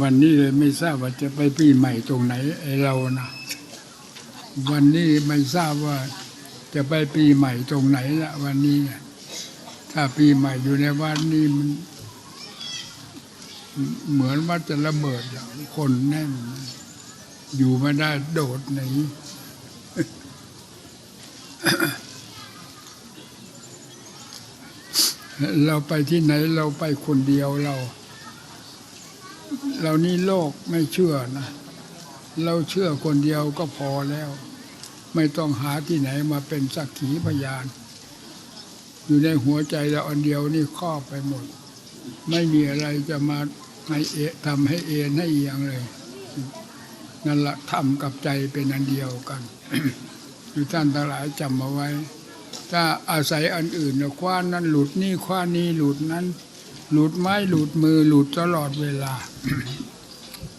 วันนี้เลยไม่ทราบว่าจะไปปีใหม่ตรงไหนไอเรานะวันนี้ไม่ทราบว่าจะไปปีใหม่ตรงไหนละวันนี้ถ้าปีใหม่อยู่ในวันนี้มัน เหมือนว่าจะระเบิดอะคนแน่นอยู่ไม่ได้โดดหนีเราไปที่ไหนเราไปคนเดียวเรา เรานี่โลกไม่เชื่อนะ เราเชื่อคนเดียวก็พอแล้ว ไม่ต้องหาที่ไหนมาเป็นสักขีพยาน อยู่ในหัวใจเราอันเดียวนี่ครอบไปหมด ไม่มีอะไรจะมาให้เอะทำให้เอ็นให้เอียงเลยนั่นละทำกับใจเป็นอันเดียวกันท่านทั้งหลายจำเอาไว้ ถ้าอาศัยอันอื่นนะคว้านั้นหลุดนี่คว้านี้หลุดนั้น หลุดไม้หลุดมือหลุดตลอดเวลา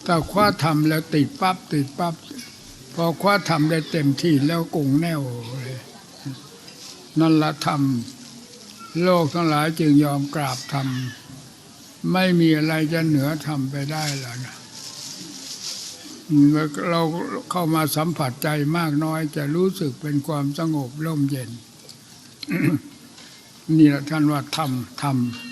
ถ้าคว้าทำแล้วติดปั๊บติดปั๊บพอคว้าทำได้เต็มที่แล้วกงแน่วเลยนั่นละทำโลกทั้งหลายจึงยอมกราบทำไม่มีอะไรจะเหนือทำไปได้แล้วนะเราเข้ามาสัมผัสใจมากน้อยจะรู้สึกเป็นความสงบร่มเย็น นี่แหละท่านว่าทำทำ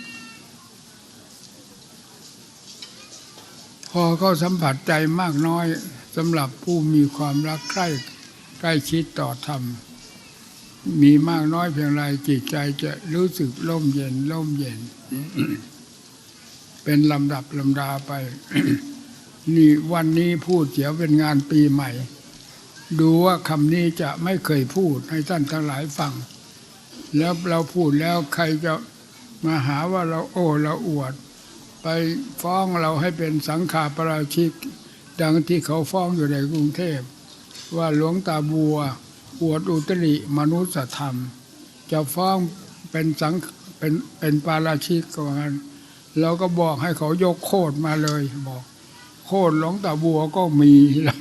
พอเขาสัมผัสใจมากน้อยสำหรับผู้มีความรักใกล้ใกล้ชิดต่อธรรม มีมากน้อยเพียงไรจิตใจจะรู้สึกร่มเย็นร่มเย็น เป็นลำดับลำดาไป นี่วันนี้พูดเสียเป็นงานปีใหม่ ดูว่าคำนี้จะไม่เคยพูดให้ท่านทั้งหลายฟัง แล้วเราพูดแล้วใครจะมาหาว่าเราโอ้เราอวด ไปฟ้องเราให้เป็นสังขาปราชิก ดังที่เขาฟ้องอยู่ในกรุงเทพ ว่าหลวงตาบัวอวดอุตริมนุสธรรม จะฟ้องเป็นสังเป็นเป็นปาราชิกก็ว่างั้นเราก็บอกให้เขายกโคดมาเลยบอก โคดหลวงตาบัวก็มีแล้ว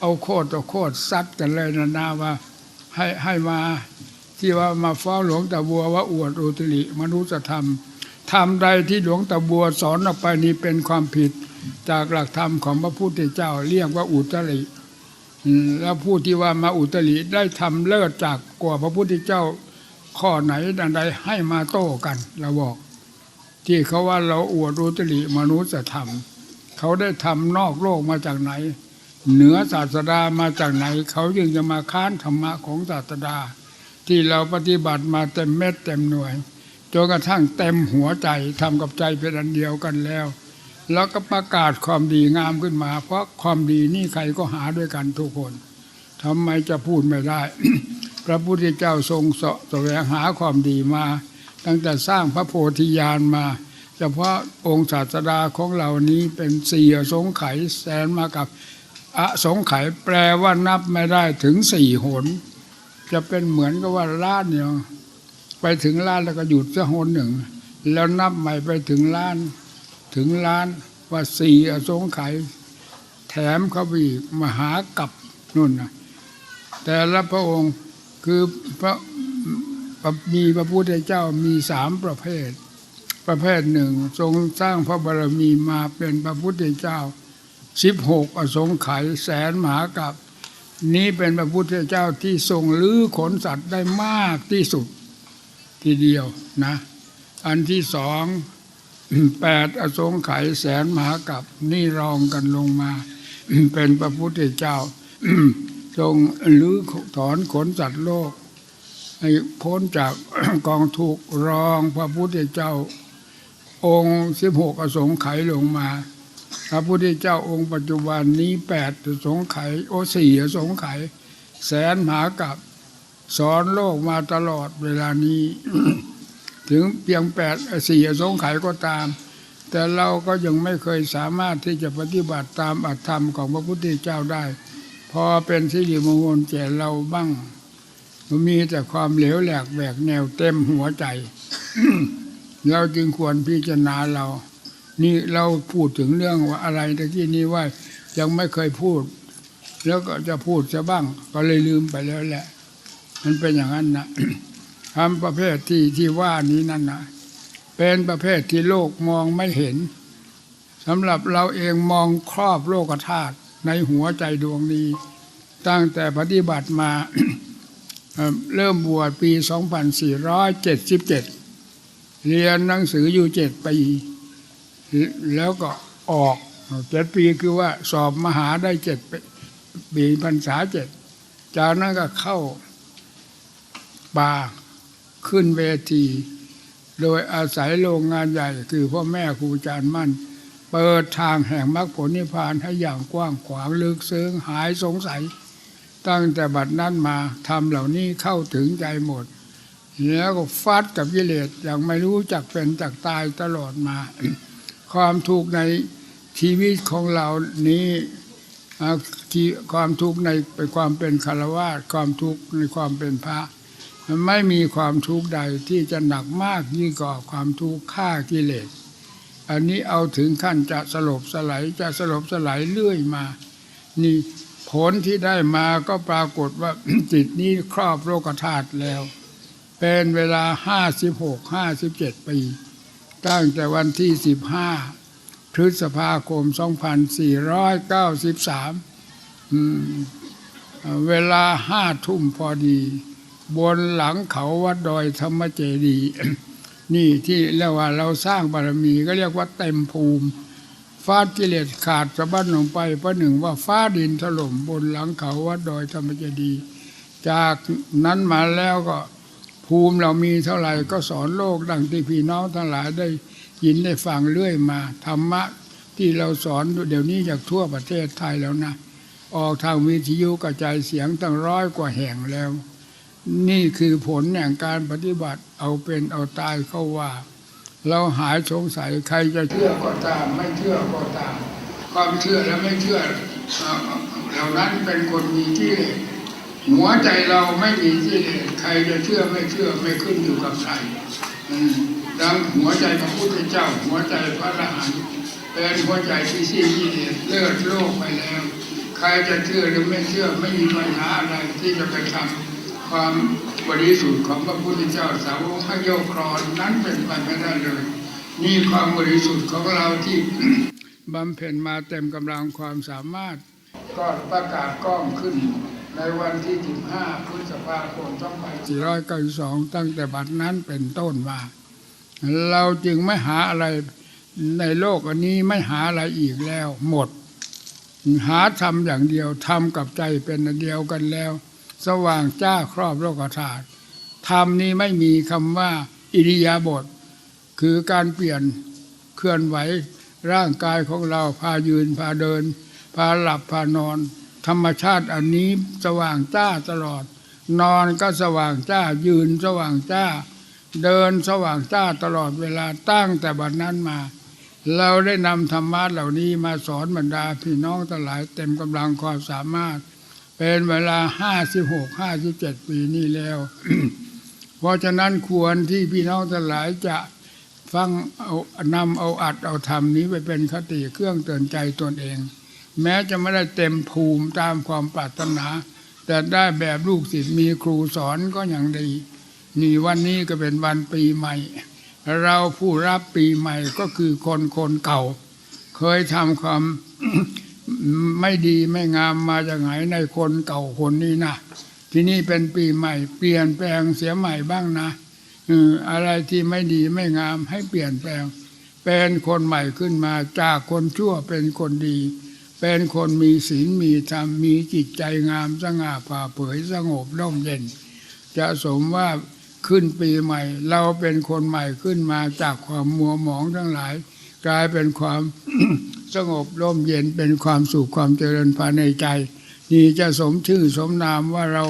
เอาโคดต่อโคดซัดกันเลยนะนาว่าให้ให้มาที่ว่ามาฟ้องหลวงตาบัวว่าอวดอุตริมนุสธรรม ทำใดที่หลวงตาบัวสอนออกไปนี้เป็นความผิด จากหลักธรรมของพระพุทธเจ้าเรียกว่าอุตริแล้วผู้ที่ว่ามาอุตริได้ทำเลิศจากกว่าพระพุทธเจ้าข้อไหนดันใดให้มาโต้กันเราบอก ที่เขาว่าเราอวดอุตริมนุสธรรมเขาได้ทำนอกโลกมาจากไหน เหนือศาสดามาจากไหน เขาจึงจะมาค้านธรรมะของศาสดา ที่เราปฏิบัติมาเต็มเม็ดเต็มหน่วย จนกระทั่งเต็มหัวใจทำกับใจเป็นอันเดียวกันแล้ว แล้วก็ประกาศความดีงามขึ้นมา เพราะความดีนี่ใครก็หาด้วยกันทุกคนทำไมจะพูดไม่ได้ พระพุทธเจ้าทรงเสาะแสวงหาความดีมา ตั้งแต่สร้างพระโพธิญาณมา เฉพาะองค์ศาสดาของเรานี้เป็นสี่สงไขยแสนมากับอสงไขยแปลว่านับไม่ได้ถึงสี่หน จะเป็นเหมือนกับว่าล้านเนี่ย ไปถึงล้านแล้วก็หยุดสักหนหนึ่ง แล้วนับใหม่ไปถึงล้าน ถึงล้านว่าสี่อสงไขยแถมเข้าไปอีกมหากับนุ่นนะแต่ละพระองค์คือพระมีพระพุทธเจ้ามีสามประเภท ประเภทหนึ่ง ทรงสร้างพระบารมีมาเป็นพระพุทธเจ้าสิบหกอสงไขยแสนมหากับ นี้เป็นพระพุทธเจ้าที่ทรงลื้อขนสัตว์ได้มากที่สุด ทีเดียวนะ อันที่สองแปดอสงไขยแสนมหากับนี่รองกันลงมา เป็นพระพุทธเจ้าทรงลื้อถอนขนสัตว์โลก ให้พ้นจากกองทุกรองพระพุทธเจ้า องค์สิบหกอสงไขยลงมา พระพุทธเจ้าองค์ปัจจุบันนี้แปดอสงไขยโอสี่อสงไขยแสนมหากับ สอนโลกมาตลอดเวลานี้ ถึงเพียงแปดสี่สงไขก็ตาม แต่เราก็ยังไม่เคยสามารถที่จะปฏิบัติตามอัตธรรมของพระพุทธเจ้าได้ พอเป็นสิริมงคลแก่เราบ้างมีแต่ความเหลวแหลกแหวกแนวเต็มหัวใจ เราจึงควรพิจารณาเรา นี่เราพูดถึงเรื่องว่าอะไรตะกี้นี้ว่ายังไม่เคยพูด แล้วก็จะพูดจะบ้าง ก็เลยลืมไปแล้วแหละ มันเป็นอย่างนั้นนะทำประเภทที่ที่ว่านี้นั่นนะเป็นประเภทที่โลกมองไม่เห็นสำหรับเราเองมองครอบโลกธาตุในหัวใจดวงนี้ ตั้งแต่ปฏิบัติมาเอ่อเริ่มบวชปี 2477 เรียนหนังสืออยู่เจ็ดปี แล้วก็ออกเจ็ดปีคือว่าสอบมหาได้เจ็ดปีพรรษาเจ็ดจากนั้นก็เข้า ปาขึ้นเวที โดยอาศัยโรงงานใหญ่คือพ่อแม่ครูอาจารย์มั่น เปิดทางแห่งมรรคผลนิพพานให้อย่างกว้างขวางลึกซึ้งหายสงสัย ตั้งแต่บัดนั้นมาทำเหล่านี้เข้าถึงใจหมดแล้วก็ฟาดกับกิเลสอย่างไม่รู้จักเป็นจักตายตลอดมา ความทุกข์ในชีวิตของเรานี้อ่าที่ความทุกข์ในเป็นความเป็นคารวะความทุกข์ในความเป็นพระ ไม่มีความทุกข์ใดที่จะหนักมากยิ่งกว่าความทุกข์ฆ่ากิเลส อันนี้เอาถึงขั้นจะสลบสลายจะสลบสลายเรื่อยมา นี่ผลที่ได้มาก็ปรากฏว่าจิตนี้ครอบโลกธาตุแล้ว เป็นเวลาห้าสิบหกห้าสิบเจ็ดปี ตั้งแต่วันที่สิบห้าพฤษภาคมสองพันสี่ร้อยเก้าสิบสามเวลาห้าทุ่มพอดี บนหลังเขาวัดดอยธรรมเจดี นี่ที่เรียกว่าเราสร้างบารมีก็เรียกว่าเต็มภูมิฟาดกิเลสขาดสะบั้นลงไปประหนึ่งว่าฟ้าดินถล่มบนหลังเขาวัดดอยธรรมเจดี จากนั้นมาแล้วก็ภูมิเรามีเท่าไหร่ก็สอนโลกดังที่พี่น้องทั้งหลายได้ยินได้ฟังเรื่อยมา ธรรมะที่เราสอนเดี๋ยวนี้จากทั่วประเทศไทยแล้วนะ ออกทางวิทยุกระจายเสียงตั้งร้อยกว่าแห่งแล้ว นี่คือผลแห่งการปฏิบัติเอาเป็นเอาตายเข้าว่า เราหายสงสัยใครจะเชื่อก็ตาม ไม่เชื่อก็ตาม ความเชื่อและไม่เชื่อเหล่านั้นเป็นคนมีที่เลสหัวใจเราไม่มีที่เลสใครจะเชื่อไม่เชื่อไม่ขึ้นอยู่กับใครดังหัวใจพระพุทธเจ้า หัวใจพระอรหันต์เป็นหัวใจที่สิ้นที่เลสเลิศโลกไปแล้ว ใครจะเชื่อหรือไม่เชื่อไม่มีปัญหาอะไรที่จะไปทำ ความบริสุทธิ์ของพระพุทธเจ้าสาวกให้โยครอนนั้นเป็นไปไม่ได้เลย นี่ความบริสุทธิ์ของเราที่บำเพ็ญมาเต็มกำลังความสามารถ ก็ประกาศกล้องขึ้น ในวันที่ 15 พฤษภาคม2492 ตั้งแต่บัดนั้นเป็นต้นมา เราจึงไม่หาอะไรในโลกอันนี้ไม่หาอะไรอีกแล้วหมด หาทำอย่างเดียวทำกับใจเป็นเดียวกันแล้ว สว่างจ้าครอบโลกธาตุธรรมนี้ไม่มีคำว่า อิริยาบถคือการเปลี่ยนเคลื่อนไหวร่างกายของเราพายืนพาเดิน พาหลับพานอน ธรรมชาติอันนี้สว่างจ้าตลอด นอนก็สว่างจ้ายืนสว่างจ้า เดินสว่างจ้าตลอดเวลาตั้งแต่บัดนั้นมา เราได้นำธรรมะเหล่านี้มาสอนบรรดาพี่น้องทั้งหลายเต็มกำลังความสามารถ เป็นเวลาห้าสิบหกห้าสิบเจ็ดปีนี้แล้ว เพราะฉะนั้นควรที่พี่น้องทั้งหลายจะฟังเอานำเอาอัดเอาธรรมนี้ไปเป็นคติเครื่องเตือนใจตนเอง แม้จะไม่ได้เต็มภูมิตามความปรารถนา แต่ได้แบบลูกศิษย์มีครูสอนก็อย่างดี นี่วันนี้ก็เป็นวันปีใหม่ เราผู้รับปีใหม่ก็คือคนคนเก่า เคยทำความ ไม่ดีไม่งามมาจากไหนในคนเก่าคนนี้นะที่นี่เป็นปีใหม่ เปลี่ยนแปลงเสียใหม่บ้างนะอะไรที่ไม่ดีไม่งามให้เปลี่ยนแปลง เป็นคนใหม่ขึ้นมาจากคนชั่วเป็นคนดี เป็นคนมีศีลมีธรรมมีจิตใจงามสง่าผ่าเผยสงบร่มเย็น จะสมว่าขึ้นปีใหม่ เราเป็นคนใหม่ขึ้นมาจากความมัวหมองทั้งหลาย กลายเป็นความ สงบร่มเย็นเป็นความสุขความเจริญภายในใจ นี่จะสมชื่อสมนามว่าเรา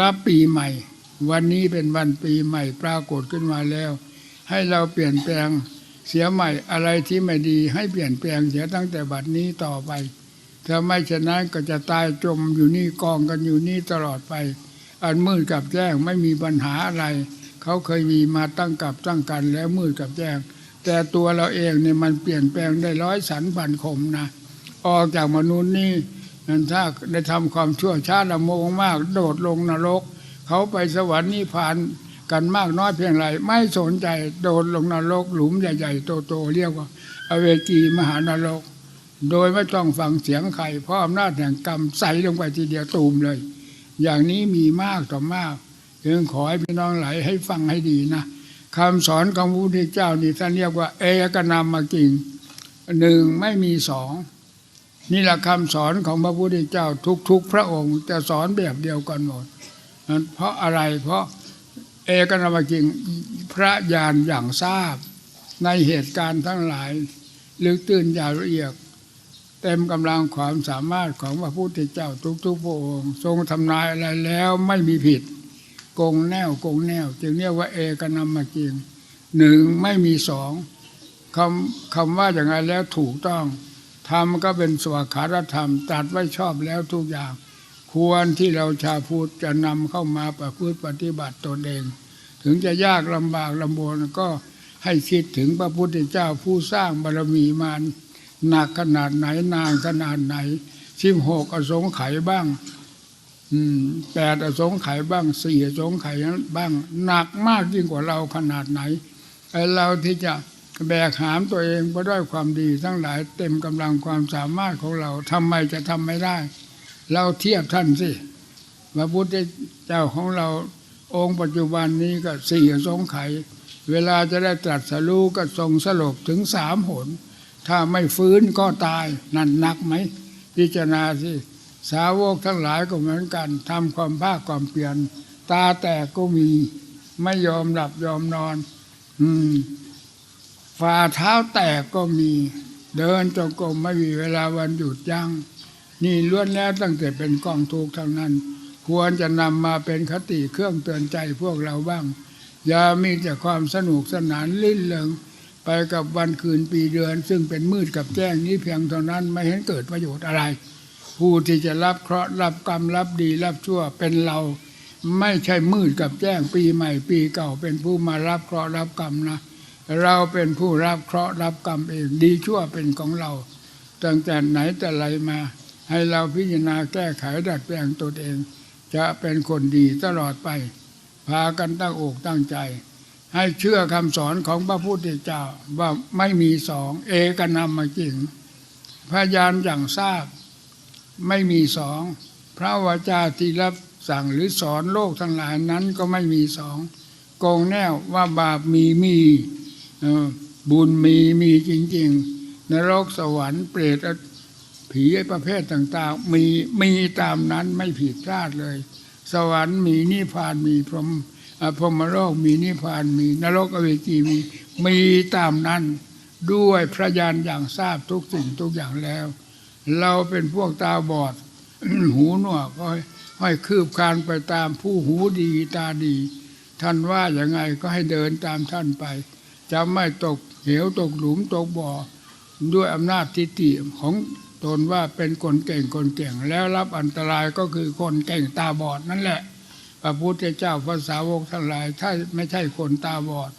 รับปีใหม่ วันนี้เป็นวันปีใหม่ปรากฏขึ้นมาแล้ว ให้เราเปลี่ยนแปลงเสียใหม่อะไรที่ไม่ดีให้เปลี่ยนแปลงเสียตั้งแต่บัดนี้ต่อไปถ้าไม่ฉะนั้นก็จะตายจมอยู่นี่กองกันอยู่นี่ตลอดไป อันมืดกับแจ้งไม่มีปัญหาอะไร เขาเคยมีมาตั้งกับตั้งกันแล้วมืดกับแจ้ง แต่ตัวเราเองเนี่ยมันเปลี่ยนแปลงได้ร้อยสันพันคมนะออกจากมนุษย์นี่นั่นถ้าได้ทำความชั่วช้าละโมงมาก โดดลงนรก เขาไปสวรรค์นิพพานกันมากน้อยเพียงไรไม่สนใจโดนลงนรก หลุมใหญ่ๆโตๆเรียกว่า อเวจีมหานรก โดยไม่ต้องฟังเสียงใครเพราะอำนาจแห่งกรรมใส่ลงไปทีเดียวตูมเลย อย่างนี้มีมากต่อมากจึงขอให้พี่น้องไหลายให้ฟังให้ดีนะ คำสอนของพระพุทธเจ้านี่ท่านเรียกว่า เอกนามากิงหนึ่งไม่มีสองนี่แหละคำสอนของพระพุทธเจ้าทุก ๆ พระองค์จะสอนแบบเดียวกันหมดนั้นเพราะอะไรเพราะเอกนามกิงพระญาณอย่างทราบ ในเหตุการณ์ทั้งหลายลึกตื้นยาวละเอียดเต็มกำลังความสามารถของพระพุทธเจ้าทุกๆพระองค์ ทรงทำนายอะไรแล้วไม่มีผิด กงแนวโกงแนว จึงเรียกว่าเอกนามกิงหนึ่งไม่มีสองคำคำว่าอย่างไรแล้วถูกต้องธรรมก็เป็นสวขาธรรมตัดไว้ชอบแล้วทุกอย่าง ควรที่เราชาวพุทธจะนำเข้ามาประพฤติปฏิบัติตนเอง ถึงจะยากลำบากลำบนก็ให้คิดถึงพระพุทธเจ้าผู้สร้างบารมีมาหนักขนาดไหนนานขนาดไหนสิบหกอสงไขยบ้าง แปดอสงไขยบ้างสี่อสงไขยบ้างหนักมากยิ่งกว่าเราขนาดไหนไอเราที่จะแบกหามตัวเองเพราะด้วยความดีทั้งหลายเต็มกำลังความสามารถของเราทำไมจะทำไม่ได้ เราเทียบท่านสิพระพุทธเจ้าของเราองค์ปัจจุบันนี้ก็สี่อสงไขยเวลาจะได้ตรัสรู้ก็ทรงสลบถึงสามหน ถ้าไม่ฟื้นก็ตายนั่นหนักไหมพิจารณาสิ สาวกทั้งหลายก็เหมือนกันทำความภาคความเปลี่ยน ตาแตกก็มีไม่ยอมหลับยอมนอน อืมฝ่าเท้าแตกก็มีเดินจงกรมไม่มีเวลาวันหยุดยัง้งนี่ล้วนแล้วตั้งแต่เป็นกองทุกข์ทั้งนั้น ควรจะนำมาเป็นคติเครื่องเตือนใจพวกเราบ้าง อย่ามีแต่ความสนุกสนานลื่นเริงไปกับวันคืนปีเดือน ซึ่งเป็นมืดกับแจ้งนี้เพียงเท่านั้นไม่เห็นเกิดประโยชน์อะไร ผู้ที่จะรับเคราะห์รับกรรมรับดีรับชั่วเป็นเราไม่ใช่มืดกับแจ้งปีใหม่ปีเก่าเป็นผู้มารับเคราะห์รับกรรมนะ เราเป็นผู้รับเคราะห์รับกรรมเองดีชั่วเป็นของเราตั้งแต่ไหนแต่ไรมา ให้เราพิจารณาแก้ไขดัดแปลงตนเอง จะเป็นคนดีตลอดไป พากันตั้งอกตั้งใจ ให้เชื่อคำสอนของพระพุทธเจ้าว่าไม่มีสองเอกนามจริงพยานอย่างทราบ ไม่มีสอง พระวจาที่รับสั่งหรือสอนโลกทั้งหลายนั้นก็ไม่มีสองโกงแน่วว่าบาปมีมีบุญมีมีจริง ๆ นรกสวรรค์เปรตผีประเภทต่าง ๆ มีมีตามนั้นไม่ผิดพลาดเลย สวรรค์มีนิพพานมีพรหมพรหมโลกมีนิพพานมีนรกอเวจีมีมีตามนั้น ด้วยพระญาณอย่างทราบทุกสิ่งทุกอย่างแล้ว เราเป็นพวกตาบอด หูหนวกก็ให้คืบคานไปตามผู้หูดีตาดี ท่านว่าอย่างไงก็ให้เดินตามท่านไปจะไม่ตกเหวตกหลุมตกบ่อ ด้วยอำนาจทิฏฐิของตนว่าเป็นคนเก่งคนเก่ง แล้วรับอันตรายก็คือคนเก่งตาบอดนั่นแหละพระพุทธเจ้าพระสาวกทั้งหลายถ้าไม่ใช่คนตาบอด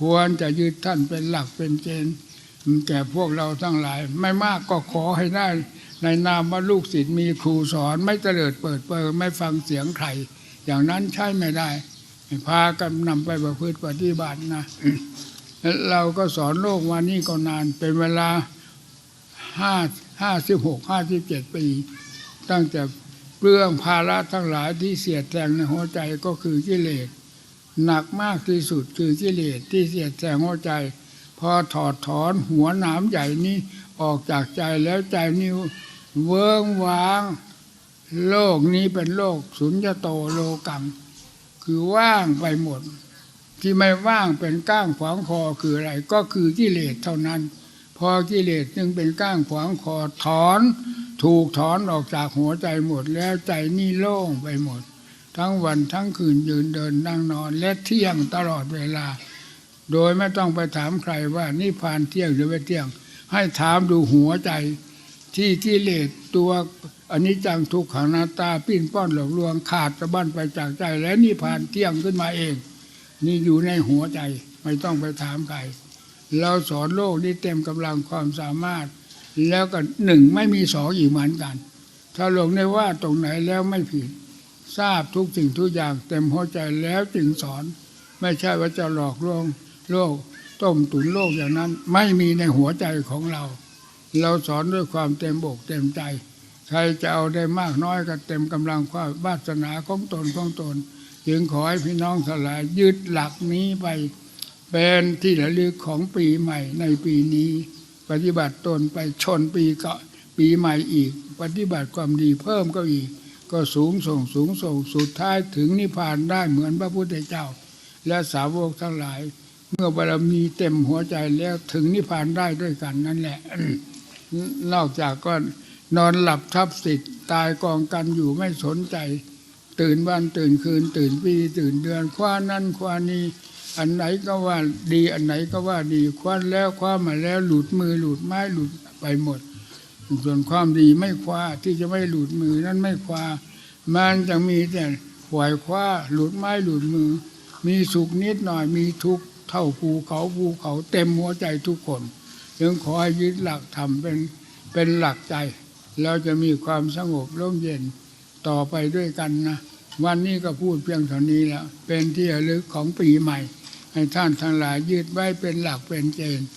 ควรจะยึดท่านเป็นหลักเป็นเกณฑ์แก่พวกเราทั้งหลาย ไม่มากก็ขอให้ได้ ในนามว่าลูกศิษย์มีครูสอนไม่เตลิดเปิดเปิงไม่ฟังเสียงใครอย่างนั้นใช่ไม่ได้พากันนำไปประพฤติปฏิบัตินะเราก็สอนโลกมานี่ก็นานเป็นเวลาห้าห้าสิบหกห้าสิบเจ็ดปี ตั้งแต่เรื่องภาระทั้งหลายที่เสียดแทงในหัวใจก็คือกิเลสหนักมากที่สุดคือกิเลสที่เสียดแทงหัวใจ พอถอดถอนหัวหนามใหญ่นี้ออกจากใจแล้วใจนี้ เวิงวาง โลกนี้เป็นโลกสุญญโตโลกัง คือว่างไปหมด ที่ไม่ว่างเป็นก้างขวางคอคืออะไร ก็คือกิเลสเท่านั้น พอกิเลสจึงเป็นก้างขวางคอถอน ถูกถอนออกจากหัวใจหมดแล้วใจนี่โล่งไปหมด ทั้งวันทั้งคืนยืนเดินนั่งนอนและเที่ยงตลอดเวลา โดยไม่ต้องไปถามใครว่านี่ผ่านเที่ยงหรือไม่เที่ยง ให้ถามดูหัวใจ ที่กิเลสตัวอันนี้จังทุกขังนาตาปิ้นป้อนหลอกลวงขาดสะบั้นไปจากใจ และนี่ผ่านเที่ยงขึ้นมาเอง นี่อยู่ในหัวใจไม่ต้องไปถามใครเราสอนโลกนี้เต็มกำลังความสามารถ แล้วก็หนึ่งไม่มีสองอีกเหมือนกัน ถ้าหลงในว่าตรงไหนแล้วไม่ผิด ทราบทุกสิ่งทุกอย่างเต็มหัวใจแล้วจึงสอน ไม่ใช่ว่าจะหลอกลวงโลกต้มตุนโลกอย่างนั้น ไม่มีในหัวใจของเรา เราสอนด้วยความเต็มอกเต็มใจ ใครจะเอาได้มากน้อยก็เต็มกำลังความวาสนาของตนของตน จึงขอให้พี่น้องสลายยึดหลักนี้ไปเป็นที่ระลึกของปีใหม่ในปีนี้ ปฏิบัติตนไปชนปีเก็ปีใหม่อีก ปฏิบัติความดีเพิ่มก็อีก ก็สูงส่งสูงส่งสุดท้ายถึงนิพพานได้เหมือนพระพุทธเจ้า และสาวกทั้งหลาย เมื่อบารมีเต็มหัวใจแล้วถึงนิพพานได้ด้วยกันนั่นแหละ นอกจากก็นอนหลับทับสิทธิ์ตายกองกันอยู่ไม่สนใจ ตื่นวันตื่นคืน ตื่นปีตื่นเดือนคว้านั้นคว้านี้อันไหนก็ว่าดีอันไหนก็ว่าดีคว้าแล้วคว้ามาแล้วหลุดมือหลุดไม้หลุดไปหมด ส่วนความดีไม่คว้าที่จะไม่หลุดมือนั้นไม่คว้ามันจะมีแต่ขวายคว้าหลุดไม้หลุดมือ มีสุขนิดหน่อยมีทุกข์เท่าภูเขาภูเขาเต็มหัวใจทุกคน จึงขอให้ยึดหลักธรรมเป็นเป็นหลักใจแล้วจะมีความสงบร่มเย็นต่อไปด้วยกันนะวันนี้ก็พูดเพียงเท่านี้แล้วเป็นที่ระลึกของปีใหม่ ให้ท่านทั้งหลายยึดไว้เป็นหลักเป็นเกณฑ์